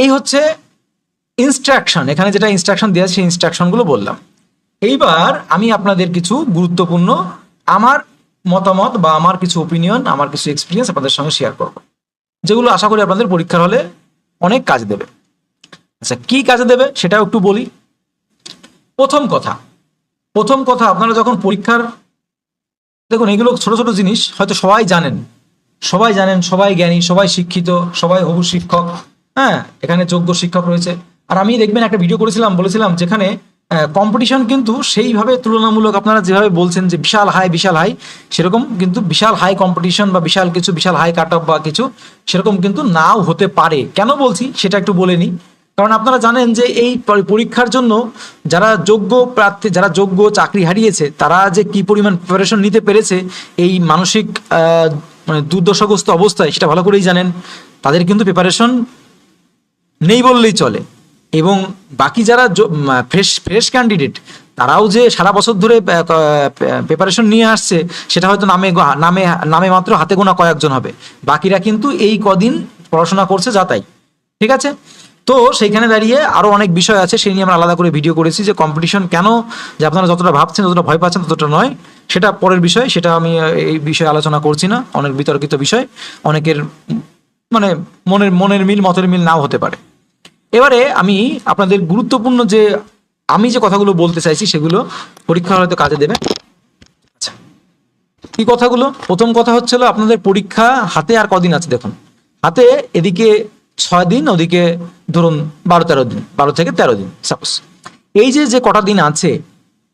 এই হচ্ছে ইনস্ট্রাকশন এখানে যেটা ইনস্ট্রাকশন দেওয়া সেই ইনস্ট্রাকশনগুলো বললাম। এইবার আমি আপনাদের কিছু গুরুত্বপূর্ণ আমার মতামত বা আমার কিছু ওপিনিয়ন আমার কিছু এক্সপিরিয়েন্স আপনাদের সঙ্গে শেয়ার করব। যেগুলো আশা করি আপনাদের পরীক্ষার হলে অনেক কাজ দেবে। আচ্ছা কি কাজে দেবে সেটাও একটু বলি। প্রথম কথা প্রথম কথা, আপনারা যখন পরীক্ষার, দেখুন, এগুলো ছোট ছোট জিনিস, হয়তো সবাই জানেন। সবাই জানেন, সবাই জ্ঞানী, সবাই শিক্ষিত, সবাই হবু শিক্ষক। হ্যাঁ এখানে যোগ্য শিক্ষক রয়েছে। আর আমি দেখবেন একটা ভিডিও করেছিলাম, বলেছিলাম যেখানে কম্পিটিশন কিন্তু সেইভাবে তুলনামূলক আপনারা যেভাবে বলছেন যে বিশাল হাই বিশাল হাই সেরকম কিন্তু বিশাল হাই কম্পিটিশন বা বিশাল কিছু, বিশাল হাই কাট বা কিছু, সেরকম কিন্তু নাও হতে পারে। কেন বলছি? সেটা একটু বলে নিই। কারণ আপনারা জানেন যে এই পরীক্ষার জন্য যারা যোগ্য প্রার্থী, যারা যোগ্য চাকরি হারিয়েছে, তারা যে কি পরিমাণ প্রিপারেশন নিতে পেরেছে, এই মানসিক মানে দুর্দশাগ্রস্ত অবস্থায়, সেটা ভালো করেই জানেন। তাদের কিন্তু প্রিপারেশন নেই বললেই চলে। এবং বাকি যারা ফ্রেশ ফ্রেশ ক্যান্ডিডেট তারাও যে সারা বছর ধরে প্রিপারেশন নিয়ে আসছে, সেটা হয়তো নামে নামে নামে মাত্র হাতে গোনা কয়েকজন হবে। বাকিরা কিন্তু এই কদিন পড়াশোনা করছে যা তাই। ঠিক আছে? তো সেইখানে দাঁড়িয়ে আরও অনেক বিষয় আছে, সেই নিয়ে আমরা আলাদা করে ভিডিও করেছি যে কম্পিটিশন কেন, যে আপনারা যতটা ভাবছেন, যতটা ভয় পাচ্ছেন, ততটা নয়। সেটা পরের বিষয়, সেটা আমি এই বিষয়ে আলোচনা করছি না। অনেক বিতর্কিত বিষয়, অনেকের মানে মনের মনের মিল, মতের মিল নাও হতে পারে। এবারে আমি আপনাদের গুরুত্বপূর্ণ যে, আমি যে কথাগুলো বলতে চাইছি সেগুলো পরীক্ষা হয়তো কাজে দেবে। আচ্ছা কি কথাগুলো? প্রথম কথা হচ্ছিল আপনাদের পরীক্ষা হাতে আর কদিন আছে দেখুন। হাতে এদিকে ছয় দিন, ওদিকে ধরুন বারো তেরো দিন, বারো থেকে তেরো দিন সাপোজ এই যে যে কটা দিন আছে,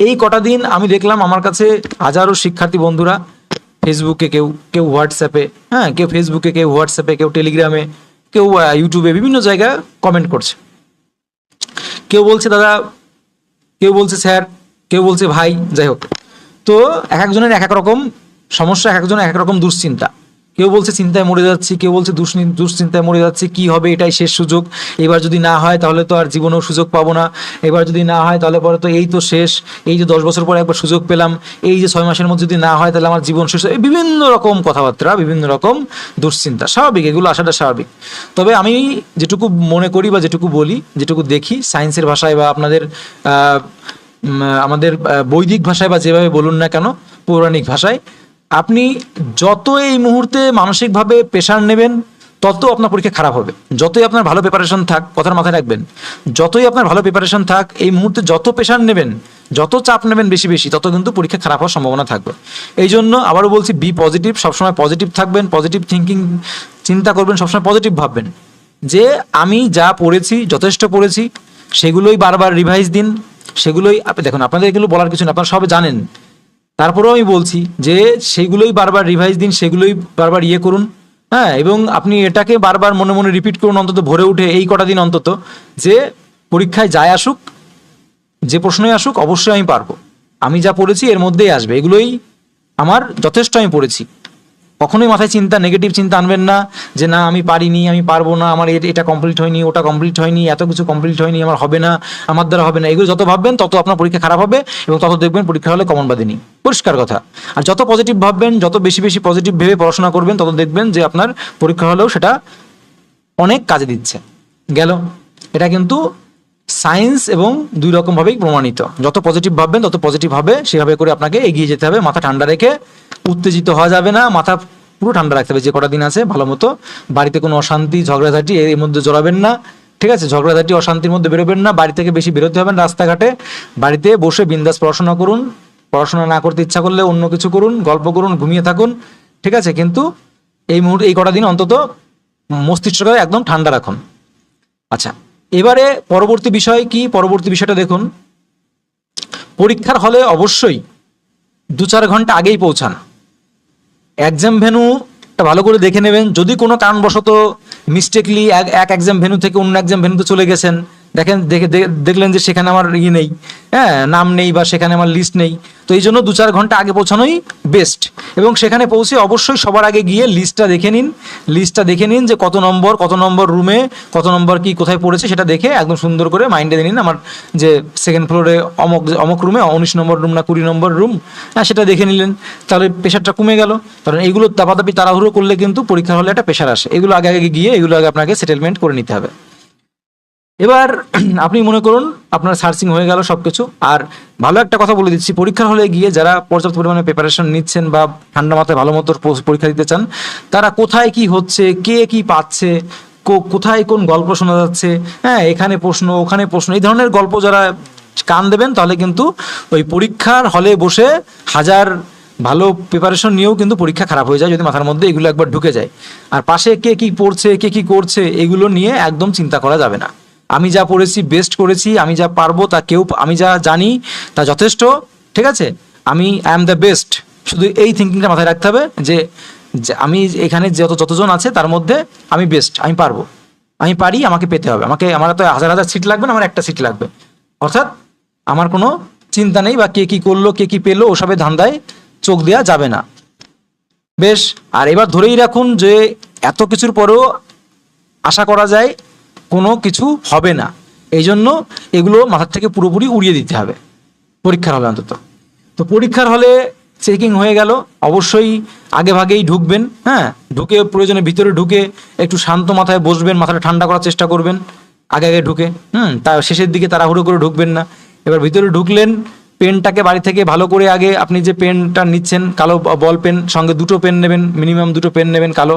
এই কটা দিন আমি দেখলাম আমার কাছে হাজারো শিক্ষার্থী বন্ধুরা ফেসবুকে কেউ কেউ হোয়াটসঅ্যাপে হ্যাঁ কেউ ফেসবুকে কেউ হোয়াটসঅ্যাপে কেউ টেলিগ্রামে কেউ ইউটিউবে বিভিন্ন জায়গায় কমেন্ট করছে। কেউ বলছে, দাদা, কেউ বলছে, স্যার, কেউ বলছে, ভাই, যাই হোক। তো এক একজনের এক এক রকম সমস্যা, এক একজনের এক এক রকম দুশ্চিন্তা। কেউ বলছে চিন্তায় মরে যাচ্ছি, কেউ বলছে দুশ্চিন- দুশ্চিন্তায় মরে যাচ্ছি, কি হবে এটাই শেষ সুযোগ। এবার যদি না হয় তাহলে তো আর জীবনেও সুযোগ পাবো না। এবার যদি না হয় তাহলে পরে তো এই তো শেষ। এই যে দশ বছর পরে একবার সুযোগ পেলাম, এই যে ছয় মাসের মধ্যে যদি না হয় তাহলে আমার জীবন শেষ বিভিন্ন রকম কথাবার্তা, বিভিন্ন রকম দুশ্চিন্তা, স্বাভাবিক, এগুলো আসাটা স্বাভাবিক। তবে আমি যেটুকু মনে করি বা যেটুকু বলি, যেটুকু দেখি, সায়েন্সের ভাষায় বা আপনাদের আমাদের বৈদিক ভাষায় বা যেভাবে বলুন না কেন, পৌরাণিক ভাষায় আপনি যত এই মুহূর্তে মানসিকভাবে প্রেশার নেবেন, তত আপনার পরীক্ষা খারাপ হবে। যতই আপনার ভালো প্রিপারেশন থাক কথার মাথায় রাখবেন, যতই আপনার ভালো প্রিপারেশন থাক, এই মুহূর্তে যত প্রেশার নেবেন, যত চাপ নেবেন বেশি বেশি, তত কিন্তু পরীক্ষা খারাপ হওয়ার সম্ভাবনা থাকবে। এই জন্য আবারও বলছি বি পজিটিভ সবসময় পজিটিভ থাকবেন পজিটিভ থিঙ্কিং চিন্তা করবেন, সবসময় পজিটিভ ভাববেন। যে আমি যা পড়েছি, যথেষ্ট পড়েছি, সেগুলোই বারবার রিভাইজ দিন, সেগুলোই দেখুন, আপনাদের এগুলো বলার কিছু না আপনারা সব জানেন তারপরেও আমি বলছি যে সেগুলোই বারবার রিভাইজ দিন, সেগুলোই বারবার ইয়ে করুন। হ্যাঁ এবং আপনি এটাকে বারবার মনে মনে রিপিট করুন, অন্তত ভরে উঠে এই কটা দিন অন্তত, যে পরীক্ষায় যায় আসুক, যে প্রশ্নই আসুক, অবশ্যই আমি পারব। আমি যা পড়েছি এর মধ্যেই আসবে। এগুলোই আমার যথেষ্ট আমি পড়েছি। কখনোই মাথায় চিন্তা নেগেটিভ চিন্তা আনবেন না যে না, আমি পারিনি, আমি পারব না, আমার এটা কমপ্লিট হয়নি, ওটা কমপ্লিট হয়নি, এত কিছু কমপ্লিট হয়নি, আমার হবে না, আমার দ্বারা হবে না। এগুলো যত ভাববেন, তত আপনার পরীক্ষা খারাপ হবে এবং তত দেখবেন পরীক্ষা হলে কমন বাদিনী পরিষ্কার কথা। আর যত পজিটিভ ভাববেন, যত বেশি বেশি পজিটিভ ভেবে পড়াশোনা করবেন, তত দেখবেন যে আপনার পরীক্ষা হলেও সেটা অনেক কাজে দিচ্ছে। গেল? এটা কিন্তু সায়েন্স এবং দুই রকম ভাবেই প্রমাণিত। যত পজিটিভ ভাববেন, তত পজিটিভ হবে, সেভাবে করে আপনাকে এগিয়ে যেতে হবে, মাথা ঠান্ডা রেখে উত্তেজিত হওয়া যাবে না, মাথা পুরো ঠান্ডা রাখতে হবে, যে কটা দিন আছে, ভালো মতো। বাড়িতে কোনো অশান্তি, ঝগড়াঝাটি, এর মধ্যে জড়াবেন না, ঠিক আছে? ঝগড়াঝাটি, অশান্তির মধ্যে বেরোবেন না, বাড়ি থেকে বেশি বেরোতে হবে না, রাস্তাঘাটে। বাড়িতে বসে বিন্দাস পড়াশোনা করুন, পড়াশোনা না করতে ইচ্ছা করলে অন্য কিছু করুন, গল্প করুন, ঘুমিয়ে থাকুন, ঠিক আছে? কিন্তু এই মুহূর্তে, এই কটা দিন অন্তত মস্তিষ্ককে একদম ঠান্ডা রাখুন। আচ্ছা এবারে পরবর্তী বিষয় কি? পরবর্তী বিষয়টা দেখুন। পরীক্ষার হলে অবশ্যই দু চার ঘণ্টা আগেই পৌঁছান। এক্সাম ভেনুটা ভালো করে দেখে নেবেন। যদি কোনো কারণবশত মিস্টেকলি এক এক এক্সাম ভেনু থেকে অন্য এক্সাম ভেনুতে চলে গেছেন দেখেন, দেখে দেখলেন যে সেখানে আমার ইয়ে নেই হ্যাঁ নাম নেই বা সেখানে আমার লিস্ট নেই। তো এই জন্য দু চার ঘণ্টা আগে পৌঁছানোই বেস্ট এবং সেখানে পৌঁছে অবশ্যই সবার আগে গিয়ে লিস্টটা দেখে নিন। লিস্টটা দেখে নিন যে কত নম্বর কত নম্বর রুমে কত নম্বর কি কোথায় পড়েছে, সেটা দেখে একদম সুন্দর করে মাইন্ডে দিয়ে নিন। আমার যে সেকেন্ড ফ্লোরে অমক অমক রুমে উনিশ নম্বর রুম না কুড়ি নম্বর রুম হ্যাঁ সেটা দেখে নিলেন। তাহলে প্রেশারটা কমে গেল। কারণ এইগুলো দাপাদাপি তাড়াহুড়ো করলে কিন্তু পরীক্ষা হলে একটা প্রেশার আসে। এগুলো আগে আগে গিয়ে, এগুলো আগে আপনাকে সেটেলমেন্ট করে নিতে হবে। এবার আপনি মনে করুন আপনার সার্চিং হয়ে গেল সব কিছু আর ভালো একটা কথা বলে দিচ্ছি, পরীক্ষার হলে গিয়ে যারা পর্যাপ্ত পরিমাণে প্রিপারেশন নিচ্ছেন বা ঠান্ডা মাথায় ভালো মতো পরীক্ষা দিতে চান, তারা কোথায় কি হচ্ছে, কে কি পাচ্ছে কোথায় কোন গল্প শোনা যাচ্ছে হ্যাঁ এখানে প্রশ্ন, ওখানে প্রশ্ন, এই ধরনের গল্প যারা কান দেবেন তাহলে কিন্তু ওই পরীক্ষার হলে বসে হাজার ভালো প্রিপারেশন নিয়েও কিন্তু পরীক্ষা খারাপ হয়ে যায় যদি মাথার মধ্যে এগুলো একবার ঢুকে যায়। আর পাশে কে কি পড়ছে, কে কি করছে, এগুলো নিয়ে একদম চিন্তা করা যাবে না। আমি যা পড়েছি বেস্ট করেছি, আমি যা পারব তা কেউ, আমি যা জানি তা যথেষ্ট, ঠিক আছে? আমি আই এম দ্য বেস্ট শুধু এই থিঙ্কিংটা মাথায় রাখতে হবে যে আমি এখানে যত, যতজন আছে তার মধ্যে আমি বেস্ট আমি পারব। আমি পারি, আমাকে পেতে হবে। আমাকে, আমার তো হাজার হাজার সিট লাগবে না, আমার একটা সিট লাগবে। অর্থাৎ আমার কোনো চিন্তা নেই বা কে কি করল, কে কি পেল ওসবে ধান্দায় চোখ দেওয়া যাবে না। বেশ, আর এবার ধরেই রাখুন যে এত কিছুর পরেও আশা করা যায় কোনো কিছু হবে না। এই জন্য এগুলো মাথার থেকে পুরোপুরি উড়িয়ে দিতে হবে পরীক্ষার হলে অন্তত। তো পরীক্ষার হলে চেকিং হয়ে গেল, অবশ্যই আগে ভাগেই ঢুকবেন হ্যাঁ? ঢুকে প্রয়োজনে ভিতরে ঢুকে একটু শান্ত মাথায় বসবেন, মাথাটা ঠান্ডা করার চেষ্টা করবেন, আগে আগে ঢুকে, হুম? তার শেষের দিকে তাড়াহুড়ো করে ঢুকবেন না। এবার ভিতরে ঢুকলেন, পেনটাকে বাড়ি থেকে ভালো করে আগে আপনি যে পেনটা নিচ্ছেন, কালো বল পেন, সঙ্গে দুটো পেন নেবেন, মিনিমাম দুটো পেন নেবেন কালো।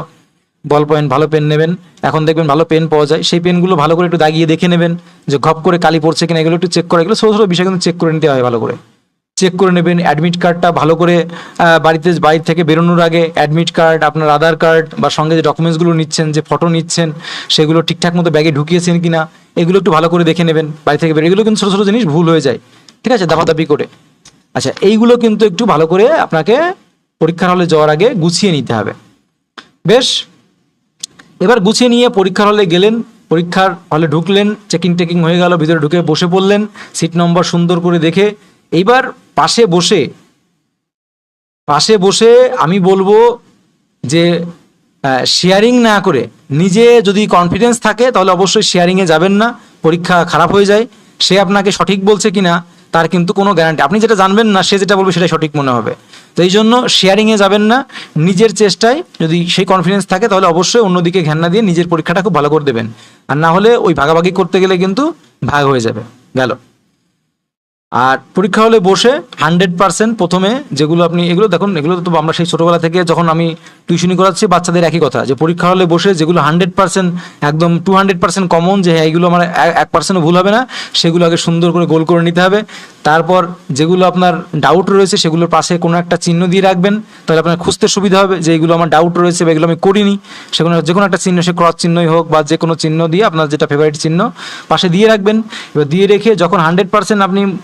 বল পয়েন্ট ভালো পেন নেবেন। এখন দেখবেন ভালো পেন পাওয়া যায়। সেই পেনগুলো ভালো করে একটু দাগিয়ে দেখে নেবেন যে ঘপ করে কালি পড়ছে কিনা, এগুলো একটু চেক করা। এগুলো ছোটো ছোটো বিষয় কিন্তু চেক করে নিতে হয় ভালো করে। চেক করে নেবেন অ্যাডমিট কার্ডটা ভালো করে বাড়িতে বাড়ি থেকে বেরোনোর আগে অ্যাডমিট কার্ড আপনার আধার কার্ড বা সঙ্গে যে ডকুমেন্টসগুলো নিচ্ছেন, যে ফটো নিচ্ছেন, সেগুলো ঠিকঠাক মতো ব্যাগে ঢুকিয়েছেন কিনা, এগুলো একটু ভালো করে দেখে নেবেন, বাড়ি থেকে বেরো এগুলো কিন্তু ছোটো ছোটো জিনিস ভুল হয়ে যায়। ঠিক আছে? দাপাদাপি করে। আচ্ছা এইগুলো কিন্তু একটু ভালো করে আপনাকে পরীক্ষার হলে যাওয়ার আগে গুছিয়ে নিতে হবে। বেশ? এবার গুছিয়ে নিয়ে পরীক্ষার হলে গেলেন, পরীক্ষার হলে ঢুকলেন চেকিং টেকিং হয়ে গেল, ভিতরে ঢুকে বসে পড়লেন সিট নম্বর সুন্দর করে দেখে। এইবার পাশে বসে পাশে বসে আমি বলব যে শেয়ারিং না করে, নিজে যদি কনফিডেন্স থাকে তাহলে অবশ্যই শেয়ারিংয়ে যাবেন না, পরীক্ষা খারাপ হয়ে যায়। সে আপনাকে সঠিক বলছে কিনা তার কিন্তু কোনো গ্যারান্টি আপনি যেটা জানবেন না, সে যেটা বলবে সেটা সঠিক মনে হবে। তো এই জন্য শেয়ারিংয়ে যাবেন না, নিজের চেষ্টায় যদি সেই কনফিডেন্স থাকে, তাহলে অবশ্যই অন্যদিকে ঘেন্না না দিয়ে নিজের পরীক্ষাটা খুব ভালো করে দেবেন। আর না হলে ওই ভাগাভাগি করতে গেলে কিন্তু ভাগ হয়ে যাবে। গেল। আর পরীক্ষা হলে বসে হান্ড্রেড পার্সেন্ট প্রথমে যেগুলো আপনি, এগুলো দেখুন, এগুলো তো আমরা সেই ছোটোবেলা থেকে যখন আমি টিউশনি করাচ্ছি বাচ্চাদের একই কথা, যে পরীক্ষা হলে বসে যেগুলো হান্ড্রেড পার্সেন্ট একদম টু হান্ড্রেড পার্সেন্ট কমন, যে হ্যাঁ এইগুলো আমার এক- পার্সেন্টও ভুল হবে না, সেগুলো আগে সুন্দর করে গোল করে নিতে হবে। তারপর যেগুলো আপনার ডাউট রয়েছে সেগুলোর পাশে কোনো একটা চিহ্ন দিয়ে রাখবেন, তাহলে আপনার খুঁজতে সুবিধা হবে যে এগুলো আমার ডাউট রয়েছে বা এগুলো আমি করিনি। সেগুলো যে কোনো একটা চিহ্ন, সে ক্রস চিহ্নই হোক বা যে কোনো চিহ্ন দিয়ে আপনার যেটা ফেভারিট চিহ্ন পাশে দিয়ে রাখবেন। এবার দিয়ে রেখে যখন হান্ড্রেড পার্সেন্ট আপনি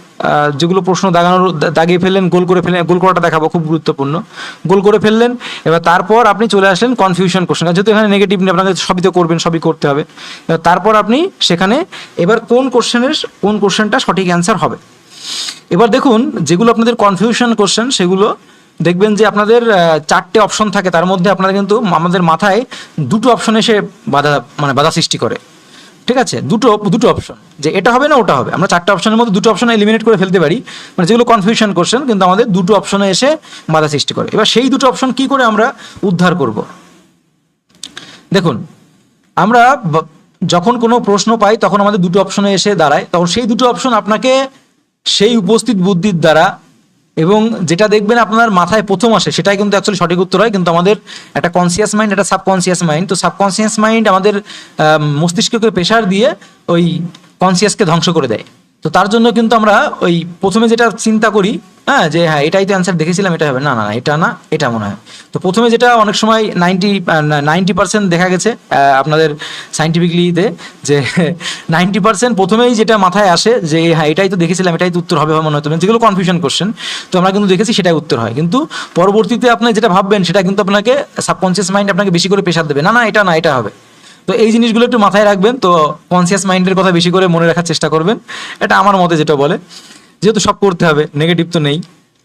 যেগুলো প্রশ্ন দাগানোর দাগিয়ে ফেললেন, গোল করে ফেললেন, গোল করাটা দেখাবো, খুব গুরুত্বপূর্ণ। গোল করে ফেললেন, এবার তারপর আপনি চলে আসলেন কনফিউশন কোশ্চেন যেহেতু এখানে নেগেটিভ আপনাকে সবই তো করবেন, সবই করতে হবে। তারপর আপনি সেখানে এবার কোন কোশ্চেনের কোন কোশ্চেনটা সঠিক অ্যান্সার হবে? এবার দেখুন, যেগুলো আপনাদের কনফিউশন কোশ্চেন সেগুলো দেখবেন যে আপনাদের চারটে অপশন থাকে। তার মধ্যে আপনারা কিন্তু, আমাদের মাথায় দুটো অপশন এসে বাধা মানে বাধা সৃষ্টি করে। ঠিক আছে? দুটো দুটো অপশন যে এটা হবে না, ওটা হবে। আমরা চারটে অপশনের মধ্যে দুটো অপশন এলিমিনেট করে ফেলতে পারি। মানে যেগুলো কনফিউশন কোশ্চেন কিন্তু আমাদের দুটো অপশনে এসে বাধা সৃষ্টি করে। এবার সেই দুটো অপশন কি করে আমরা উদ্ধার করব? দেখুন, আমরা যখন কোনো প্রশ্ন পাই, তখন আমাদের দুটো অপশনে এসে দাঁড়ায়। তখন সেই দুটো অপশন আপনাকে সেই উপস্থিত বুদ্ধির দ্বারা এবং যেটা দেখবেন আপনার মাথায় প্রথম আসে, সেটাই কিন্তু অ্যাকচুয়ালি সঠিক উত্তর হয়, কিন্তু আমাদের একটা কনসিয়াস মাইন্ড একটা সাবকনসিয়াস মাইন্ড তো সাবকনসিয়াস মাইন্ড আমাদের মস্তিষ্ককে প্রেশার দিয়ে ওই কনসিয়াসকে ধ্বংস করে দেয়। তো তার জন্য কিন্তু আমরা ওই প্রথমে যেটা চিন্তা করি হ্যাঁ যে হ্যাঁ এটাই তো অ্যান্সার দেখেছিলাম, এটা হবে। না না না, এটা না, এটা মনে হয়। তো প্রথমে যেটা অনেক সময় নাইনটি নাইনটি পার্সেন্ট দেখা গেছে আপনাদের সাইন্টিফিকলিতে যে নাইনটি পার্সেন্ট প্রথমেই যেটা মাথায় আসে, যে হ্যাঁ এটাই তো দেখেছিলাম, এটাই তো উত্তর হবে মনে হয়। হতো যেগুলো কনফিউশন কোশ্চেন তো আমরা কিন্তু দেখেছি সেটাই উত্তর হয়। কিন্তু পরবর্তীতে আপনি যেটা ভাববেন, সেটা কিন্তু আপনাকে সাবকনসিয়াস মাইন্ড আপনাকে বেশি করে প্রেশার দেবে। না না, এটা না, এটা হবে। তো এই জিনিসগুলো একটু মাথায় রাখবেন, তো কনসিয়াস মাইন্ডের কথা বেশি করে মনে রাখার চেষ্টা করবেন। এটা আমার মতে যেটা বলে, যেহেতু সব করতে হবে নেগেটিভ তো নেই।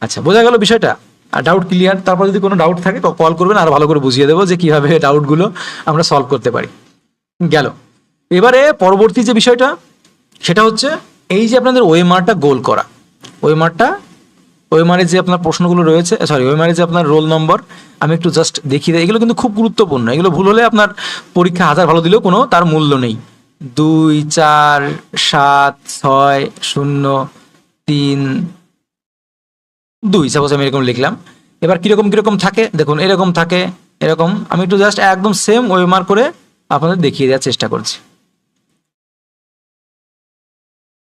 আচ্ছা বোঝা গেল বিষয়টা। আর ডাউট ক্লিয়ার তারপর যদি কোনো ডাউট থাকে কল করবেন, আর ভালো করে বুঝিয়ে দেবো যে কীভাবে ডাউটগুলো আমরা সলভ করতে পারি। গেল। এবারে পরবর্তী যে বিষয়টা, সেটা হচ্ছে এই যে আপনাদের ওয়েমারটা গোল করা। ওয়েমারটা ওয়েমারে যে আপনার প্রশ্নগুলো রয়েছে সরি ওয়েমারে যে আপনার রোল নম্বর আমি একটু জাস্ট দেখিয়ে দেয় এগুলো কিন্তু খুব গুরুত্বপূর্ণ। এগুলো ভুল হলে আপনার পরীক্ষা হাজার ভালো দিলেও কোনো তার মূল্য নেই। দুই, চার, সাত, ছয়, শূন্য, তিন, দুই সাপোজ আমি এরকম লিখলাম। এবার কীরকম কীরকম থাকে? দেখুন, এরকম থাকে, এরকম। আমি একটু জাস্ট একদম সেম ওয়ে মার্ক করে আপনাদের দেখিয়ে দেওয়ার চেষ্টা করছি।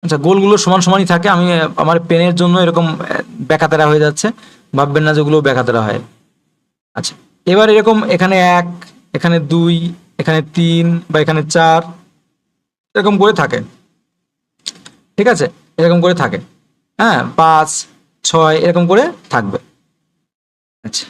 আচ্ছা গোলগুলো সমান সমানই থাকে। আমি আমার পেনের জন্য এরকম আহ, ব্যাকাতেরা হয়ে যাচ্ছে। ভাববেন না যেগুলো ব্যাকাতেরা হয়। আচ্ছা এবার এরকম এখানে এক এখানে দুই এখানে তিন বা এখানে চার এরকম করে থাকে। ঠিক আছে? এরকম করে থাকে। হ্যাঁ পাঁচ ছয় এরকম করে থাকবে। আচ্ছা।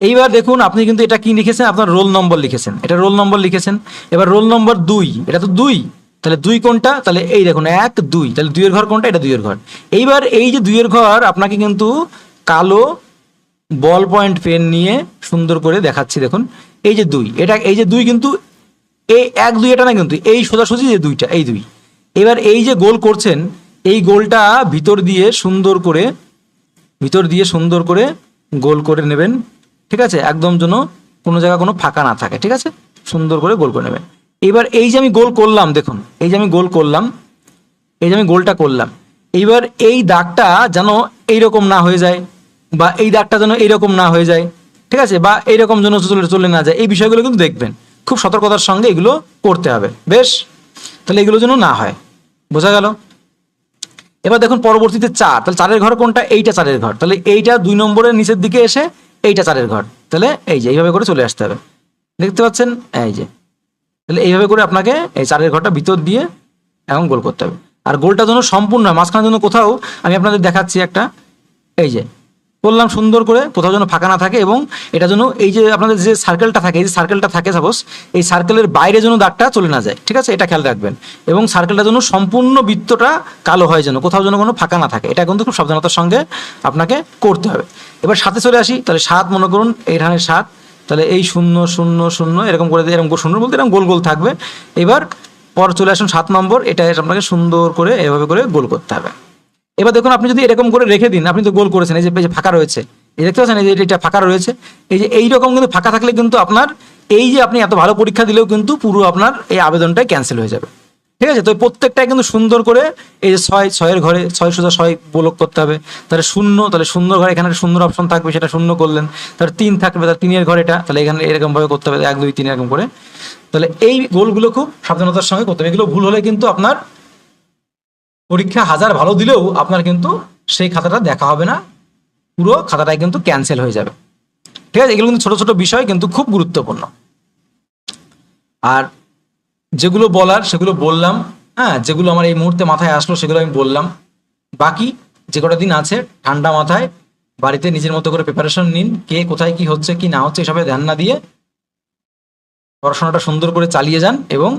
এইবার দেখুন আপনি কিন্তু এটা কি লিখেছেন? আপনার রোল নম্বর লিখেছেন। এটা রোল নম্বর লিখেছেন। এবার রোল নম্বর দুই। এটা তো দুই। তাহলে দুই কোনটা? তাহলে এই দেখুন, এক, দুই। তাহলে দুইয়ের ঘর কোনটা? এটা দুইয়ের ঘর। এইবার এই যে দুইয়ের ঘর, আপনাকে কিন্তু কালো বল পয়েন্ট পেন নিয়ে সুন্দর করে দেখাচ্ছি, দেখুন। এই যে দুই, এটা, এই যে দুই কিন্তু, এই এক, দুই, এটা না কিন্তু, এই সোজাসুজি যে দুইটা, এই দুই। এবার এই যে গোল করছেন, এই গোলটা ভিতর দিয়ে সুন্দর করে, ভিতর দিয়ে সুন্দর করে গোল করে নেবেন, ঠিক আছে? একদম যেন কোনো জায়গা কোনো ফাঁকা না থাকে, ঠিক আছে? সুন্দর করে গোল করে নেবেন। এবার এই যে আমি গোল করলাম, দেখুন, এই যে আমি গোল করলাম, এই যে আমি গোলটা করলাম এইবার এই দাগটা যেন এইরকম না হয়ে যায় বা এই দাগটা যেন এইরকম না হয়ে যায়, ঠিক আছে? বা এইরকম যেন চলে চলে না যায়, এই বিষয়গুলো কিন্তু দেখবেন। খুব সতর্কতার সঙ্গে এগুলো করতে হবে। বেশ? তাহলে এগুলো যেন না হয়। বোঝা গেল? এবার দেখুন, পরবর্তীতে চার। তাহলে চারের ঘর কোনটা? এইটা চারের ঘর। তাহলে এইটা দুই নম্বরের নিচের দিকে এসে এইটা চারের ঘর। তাহলে এই যে, এইভাবে করে চলে আসতে হবে। দেখতে পাচ্ছেন? এই যে তাহলে এইভাবে করে আপনাকে এই চারের ঘরটা ভিতর দিয়ে এখন গোল করতে হবে। আর গোলটা যেন সম্পূর্ণ হয়, মাঝখানে যেন কোথাও আমি আপনাদের দেখাচ্ছি একটা, এই যে করলাম সুন্দর করে কোথাও যেন ফাঁকা না থাকে এবং এটা যেন এই যে আপনাদের যে সার্কেলটা থাকে, এই যে সার্কেলটা থাকে সাপোজ এই সার্কেলের বাইরে যেন দাগটা চলে না যায়, ঠিক আছে? এটা খেয়াল রাখবেন। এবং সার্কেলটা যেন সম্পূর্ণ বৃত্তটা কালো হয় যেন, কোথাও যেন কোনো ফাঁকা না থাকে। এটা কিন্তু খুব সাবধানতার সঙ্গে আপনাকে করতে হবে। এবার সাথে চলে আসি, তাহলে সাত মনে করুন এই এইখানে সাত তাহলে এই শূন্য শূন্য শূন্য, এরকম করে, এরকম শূন্য বলতে এরকম গোল গোল থাকবে। এবার পর চলে আসুন সাত নম্বর, এটা আপনাকে সুন্দর করে এভাবে করে গোল করতে হবে। এবার দেখুন, আপনি যদি এরকম করে রেখে দিন, আপনি তো গোল করেছেন, এই যে এই যে ফাঁকা রয়েছে, এই দেখতে পাচ্ছেন, এই যে, এটা ফাঁকা রয়েছে, এই যে, এইরকম কিন্তু ফাঁকা থাকলে কিন্তু আপনার, এই যে আপনি এত ভালো পরীক্ষা দিলেও কিন্তু পুরো আপনার এই আবেদনটাই ক্যান্সেল হয়ে যাবে। ঠিক আছে? তো প্রত্যেকটাই কিন্তু সুন্দর করে এই যে ছয়, ছয়ের ঘরে ছয় সোজা ছয় ব্লক করতে হবে। তাহলে শূন্য, তাহলে সুন্দর ঘরে এখানে সুন্দর অপশন থাকবে, সেটা শূন্য করলেন। তাহলে তিন থাকবে, তাহলে তিনের ঘর এটা। তাহলে এখানে এরকম ভাবে করতে হবে, এক, দুই, তিন এরকম করে। তাহলে এই গোলগুলো খুব সাবধানতার সঙ্গে করতে হবে। এগুলো ভুল হলে কিন্তু আপনার পরীক্ষা হাজার ভালো দিলেও আপনার কিন্তু সেই খাতাটা দেখা হবে না। পুরো খাতাটাই কিন্তু ক্যান্সেল হয়ে যাবে। ঠিক আছে? এগুলো কিন্তু ছোট ছোট বিষয়, কিন্তু খুব গুরুত্বপূর্ণ। আর যেগুলো বলার, সেগুলো বললাম। হ্যাঁ যেগুলো আমার এই মুহূর্তে মাথায় আসলো, সেগুলো আমি বললাম। বাকি যে কটা দিন আছে, ঠান্ডা মাথায়, বাড়িতে নিজের মতো করে প্রিপারেশন নিন, কে কোথায় কি হচ্ছে, কি না হচ্ছে, এসবে ধ্যান না দিয়ে পড়াশোনাটা সুন্দর করে চালিয়ে যান এবং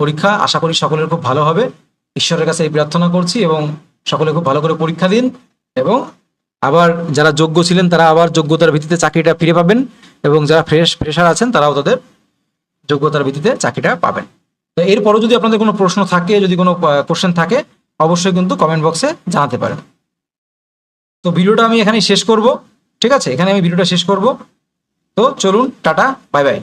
পরীক্ষা আশা করি সকলের খুব ভালো হবে। ঈশ্বরের কাছে এই প্রার্থনা করছি এবং সকলে খুব ভালো করে পরীক্ষা দিন এবং আবার যারা যোগ্য ছিলেন, তারা আবার যোগ্যতার ভিত্তিতে চাকরিটা ফিরে পাবেন এবং যারা ফ্রেশ ফ্রেশার আছেন, তারাও তাদের যোগ্যতার ভিত্তিতে চাকরিটা পাবেন। তো এরপরও যদি আপনাদের কোনো প্রশ্ন থাকে, যদি কোনো কোশ্চেন থাকে, অবশ্যই কিন্তু কমেন্ট বক্সে জানাতে পারেন। তো ভিডিওটা আমি এখানে শেষ করব, ঠিক আছে? এখানে আমি ভিডিওটা শেষ করব। তো চলুন, টাটা বাই বাই